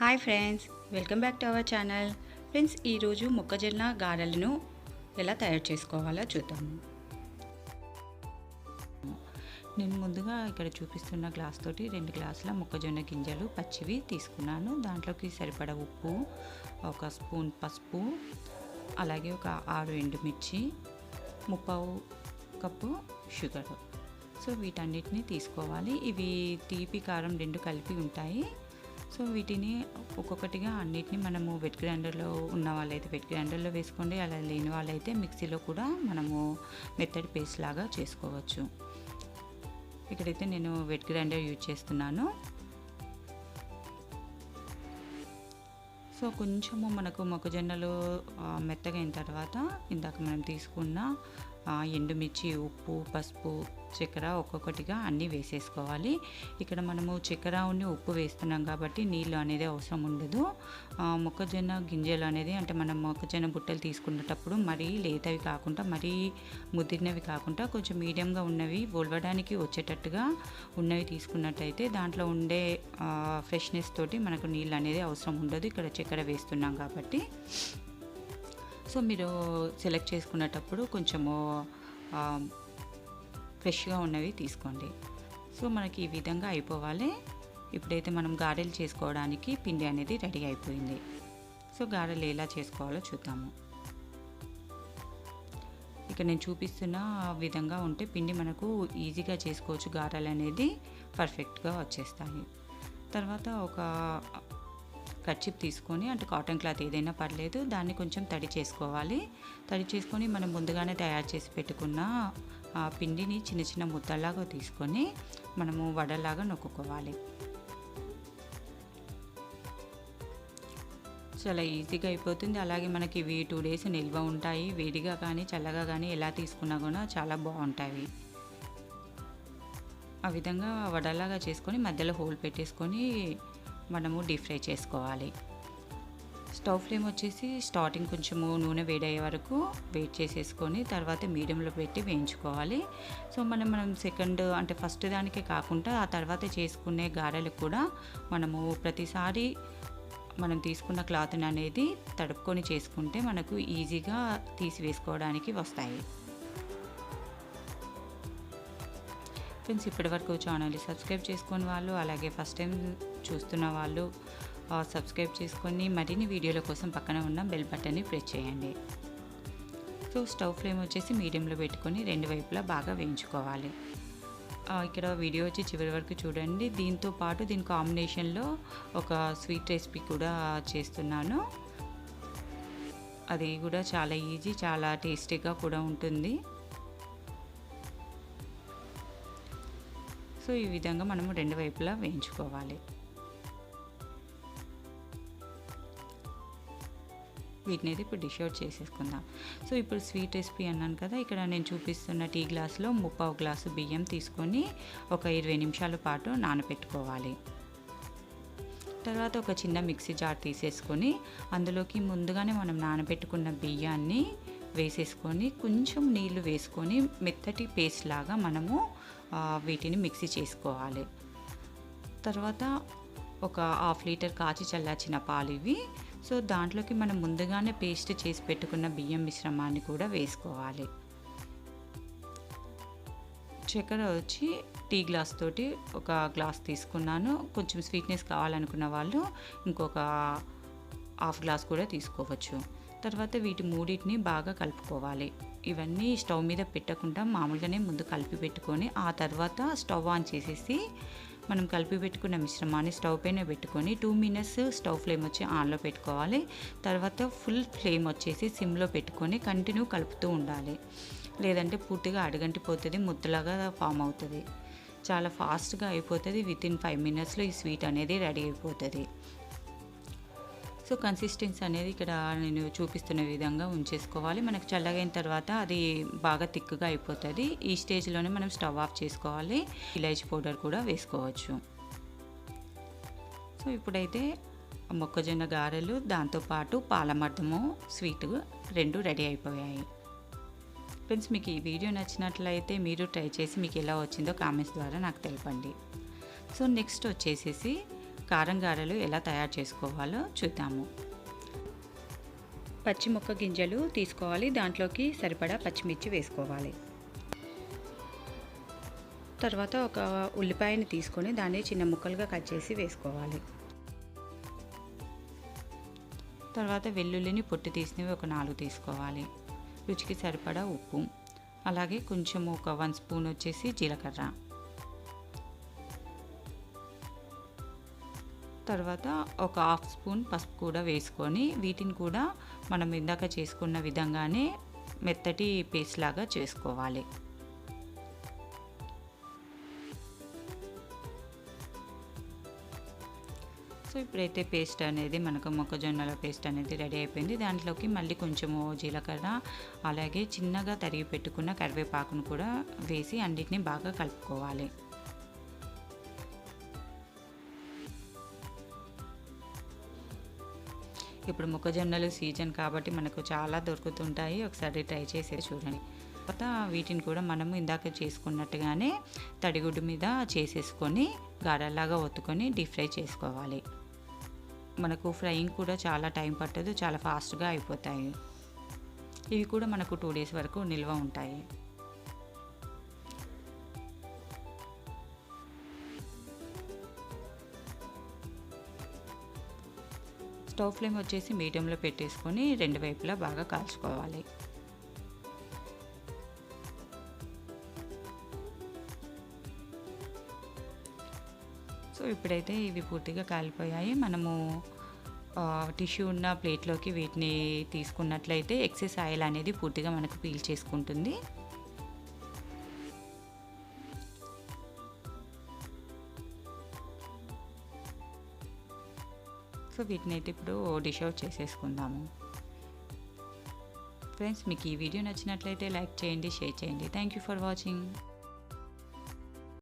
Hi friends welcome back to our channel. Friends ఈరోజు మొక్కజొన్న గారెలను ఎలా తయారు చేసుకోవాలో చూద్దాము నేను ముందుగా ఇక్కడ చూపిస్తున్న గ్లాస్ తోటి రెండు గ్లాసుల మొక్కజొన్న గింజలు పచ్చివి తీసుకున్నాను. దాంట్లోకి సరిపడ ఉప్పు ఒక స్పూన్ పసుపు అలాగే ఒక ఆరు ఎండుమిర్చి ముప్పావు కప్పు షుగర్. సో వీటన్నిటిని తీసుకోవాలి. ఇవి తీపి కారం రెండు కలిపి ఉంటాయి. సో వీటిని ఒక్కొక్కటిగా అన్నిటిని మనము వెట్ గ్రైండర్లో ఉన్న వాళ్ళైతే వెట్ గ్రైండర్లో వేసుకోండి. అలా లేని వాళ్ళైతే మిక్సీలో కూడా మనము మెత్తడి పేస్ట్ లాగా చేసుకోవచ్చు. ఇక్కడైతే నేను వెట్ గ్రైండర్ యూజ్ చేస్తున్నాను. సో కొంచెము మనకు మొక్కజొన్నలు మెత్తగా అయిన తర్వాత ఇందాక మనం తీసుకున్న ఎండుమిర్చి ఉప్పు పసుపు చక్కెర ఒక్కొక్కటిగా అన్నీ వేసేసుకోవాలి. ఇక్కడ మనము చక్కెర ఉన్ని ఉప్పు వేస్తున్నాం కాబట్టి నీళ్ళు అనేది అవసరం ఉండదు. మొక్కజొన్న గింజలు అనేది అంటే మనం మొక్కజొన్న బుట్టలు తీసుకునేటప్పుడు మరీ లేతవి కాకుండా మరీ ముదిరినవి కాకుండా కొంచెం మీడియంగా ఉన్నవి ఒలవడానికి వచ్చేటట్టుగా ఉన్నవి తీసుకున్నట్టయితే దాంట్లో ఉండే ఫ్రెష్నెస్ తోటి మనకు నీళ్ళు అనేది అవసరం ఉండదు. ఇక్కడ చక్కెర వేస్తున్నాం కాబట్టి. సో మీరు సెలెక్ట్ చేసుకునేటప్పుడు కొంచెము ఫ్రెష్గా ఉన్నవి తీసుకోండి. సో మనకి ఈ విధంగా అయిపోవాలి. ఇప్పుడైతే మనం గారెలు చేసుకోవడానికి పిండి అనేది రెడీ అయిపోయింది. సో గారెలు ఎలా చేసుకోవాలో చూద్దాము. ఇక్కడ నేను చూపిస్తున్న విధంగా ఉంటే పిండి మనకు ఈజీగా చేసుకోవచ్చు. గారెలు అనేది పర్ఫెక్ట్గా వచ్చేస్తాయి. తర్వాత ఒక కర్చిప్ తీసుకొని అంటే కాటన్ క్లాత్ ఏదైనా పర్లేదు దాన్ని కొంచెం తడి చేసుకోవాలి. తడి చేసుకొని మనం ముందుగానే తయారు చేసి పెట్టుకున్న ఆ పిండిని చిన్న చిన్న ముద్దలాగా తీసుకొని మనము వడలాగా నొక్కుకోవాలి. చాలా ఈజీగా అయిపోతుంది. అలాగే మనకి ఇవి టూ డేస్ నిల్వ ఉంటాయి. వేడిగా కానీ చల్లగా కానీ ఎలా తీసుకున్నా కూడా చాలా బాగుంటాయి. ఆ విధంగా వడలాగా చేసుకొని మధ్యలో హోల్ పెట్టేసుకొని మనము డీప్ ఫ్రై చేసుకోవాలి. స్టవ్ ఫ్లేమ్ వచ్చేసి స్టార్టింగ్ కొంచెము నూనె వేడయ్యే వరకు వెయిట్ చేసేసుకొని తర్వాత మీడియంలో పెట్టి వేయించుకోవాలి. సో మనం మనం సెకండ్ అంటే ఫస్ట్ దానికే కాకుండా ఆ తర్వాత చేసుకునే గారెలు కూడా మనము ప్రతిసారి మనం తీసుకున్న క్లాత్ని అనేది తడుపుకొని చేసుకుంటే మనకు ఈజీగా తీసి వేసుకోవడానికి వస్తాయి. ఫ్రెండ్స్ ఇప్పటివరకు ఛానల్ని సబ్స్క్రైబ్ చేసుకుని వాళ్ళు అలాగే ఫస్ట్ టైం చూస్తున్న వాళ్ళు సబ్స్క్రైబ్ చేసుకొని మరిన్ని వీడియోల కోసం పక్కన ఉన్న బెల్ బటన్ని ప్రెస్ చేయండి. సో స్టవ్ ఫ్లేమ్ వచ్చేసి మీడియంలో పెట్టుకొని రెండు వైపులా బాగా వేయించుకోవాలి. ఇక్కడ వీడియో వచ్చి చివరి వరకు చూడండి. దీంతో పాటు దీని కాంబినేషన్లో ఒక స్వీట్ రెసిపీ కూడా చేస్తున్నాను. అది కూడా చాలా ఈజీ చాలా టేస్టీగా కూడా ఉంటుంది. సో ఈ విధంగా మనము రెండు వైపులా వేయించుకోవాలి. వీటిని అయితే ఇప్పుడు డిష్ అవుట్ చేసేసుకుందాం. సో ఇప్పుడు స్వీట్ రెసిపీ అన్నాను కదా ఇక్కడ నేను చూపిస్తున్న టీ గ్లాస్లో ముప్పావు గ్లాసు బియ్యం తీసుకొని ఒక ఇరవై నిమిషాల పాటు నానబెట్టుకోవాలి తర్వాత ఒక చిన్న మిక్సీ జార్ తీసేసుకొని అందులోకి ముందుగానే మనం నానబెట్టుకున్న బియ్యాన్ని వేసేసుకొని కొంచెం నీళ్ళు వేసుకొని మెత్తటి పేస్ట్ లాగా మనము వీటిని మిక్సీ చేసుకోవాలి. తర్వాత ఒక హాఫ్ లీటర్ కాచి చల్లార్చిన పాలు ఇవి. సో దాంట్లోకి మనం ముందుగానే పేస్ట్ చేసి పెట్టుకున్న బియ్యం మిశ్రమాన్ని కూడా వేసుకోవాలి. చక్కెర వచ్చి టీ గ్లాస్ తోటి ఒక గ్లాస్ తీసుకున్నాను. కొంచెం స్వీట్నెస్ కావాలనుకున్న వాళ్ళు ఇంకొక హాఫ్ గ్లాస్ కూడా తీసుకోవచ్చు. తర్వాత వీటి మూడింటిని బాగా కలుపుకోవాలి. ఇవన్నీ స్టవ్ మీద పెట్టకుండా మామూలుగానే ముందు కలిపి పెట్టుకొని ఆ తర్వాత స్టవ్ ఆన్ చేసేసి మనం కలిపి పెట్టుకున్న మిశ్రమాన్ని స్టవ్ పైన పెట్టుకొని టూ మినిట్స్ స్టవ్ ఫ్లేమ్ వచ్చి ఆన్లో పెట్టుకోవాలి. తర్వాత ఫుల్ ఫ్లేమ్ వచ్చేసి సిమ్లో పెట్టుకొని కంటిన్యూ కలుపుతూ ఉండాలి. లేదంటే పూర్తిగా అడుగంటిపోతుంది ముద్దలాగా ఫామ్ అవుతుంది. చాలా ఫాస్ట్గా అయిపోతుంది విత్ ఇన్ ఫైవ్ మినిట్స్లో ఈ స్వీట్ అనేది రెడీ అయిపోతుంది. సో కన్సిస్టెన్సీ అనేది ఇక్కడ నేను చూపిస్తున్న విధంగా ఉంచేసుకోవాలి. మనకు చల్లగైన తర్వాత అది బాగా తిక్కుగా అయిపోతుంది. ఈ స్టేజ్లోనే మనం స్టవ్ ఆఫ్ చేసుకోవాలి. ఇలాచి పౌడర్ కూడా వేసుకోవచ్చు. సో ఇప్పుడైతే మొక్కజొన్న గారెలు దాంతోపాటు పాలమర్థము స్వీట్ రెండు రెడీ అయిపోయాయి. ఫ్రెండ్స్ మీకు ఈ వీడియో నచ్చినట్లయితే మీరు ట్రై చేసి మీకు ఎలా వచ్చిందో కామెంట్స్ ద్వారా నాకు తెలపండి. సో నెక్స్ట్ వచ్చేసేసి కారం గారెలు ఎలా తయారు చేసుకోవాలో చూద్దాము. పచ్చిమిరప గింజలు తీసుకోవాలి. దాంట్లోకి సరిపడా పచ్చిమిర్చి వేసుకోవాలి. తర్వాత ఒక ఉల్లిపాయని తీసుకొని దాన్ని చిన్న ముక్కలుగా కట్ చేసి వేసుకోవాలి. తర్వాత వెల్లుల్లిని పొట్టి తీసినవి ఒక నాలుగు తీసుకోవాలి. రుచికి సరిపడా ఉప్పు. అలాగే కొంచెం ఒక వన్ స్పూన్ వచ్చేసి జీలకర్ర. తర్వాత ఒక హాఫ్ స్పూన్ పసుపు కూడా వేసుకొని వీటిని కూడా మనం ఇందాక చేసుకున్న విధంగానే మెత్తటి పేస్ట్ లాగా చేసుకోవాలి. సో ఇప్పుడైతే పేస్ట్ అనేది మనకు మొక్కజొన్నల పేస్ట్ అనేది రెడీ అయిపోయింది. దాంట్లోకి మళ్ళీ కొంచెము జీలకర్ర అలాగే చిన్నగా తరిగి పెట్టుకున్న కరివేపాకును కూడా వేసి అన్నిటిని బాగా కలుపుకోవాలి. ఇప్పుడు మొక్కజొన్నలు సీజన్ కాబట్టి మనకు చాలా దొరుకుతుంటాయి. ఒకసారి ట్రై చేసి చూడండి. తర్వాత వీటిని కూడా మనము ఇందాక చేసుకున్నట్టుగానే తడిగుడ్డు మీద చేసేసుకొని గారెలాగా ఒత్తుకొని డీప్ ఫ్రై చేసుకోవాలి. మనకు ఫ్రైయింగ్ కూడా చాలా టైం పట్టదు చాలా ఫాస్ట్గా అయిపోతాయి. ఇవి కూడా మనకు టూ డేస్ వరకు నిల్వ ఉంటాయి. స్టవ్ ఫ్లేమ్ వచ్చేసి మీడియంలో పెట్టేసుకొని రెండు వైపులా బాగా కాల్చుకోవాలి. సో ఇప్పుడైతే ఇవి పూర్తిగా కాలిపోయాయి. మనము టిష్యూ ఉన్న ప్లేట్లోకి వీటిని తీసుకున్నట్లయితే ఎక్సెస్ ఆయిల్ అనేది పూర్తిగా మనకు పీల్ చేసుకుంటుంది. సో వీటిని అయితే ఇప్పుడు డిష్ అవుట్ చేసేసుకుందాము. ఫ్రెండ్స్ మీకు ఈ వీడియో నచ్చినట్లయితే లైక్ చేయండి షేర్ చేయండి. Thank you for watching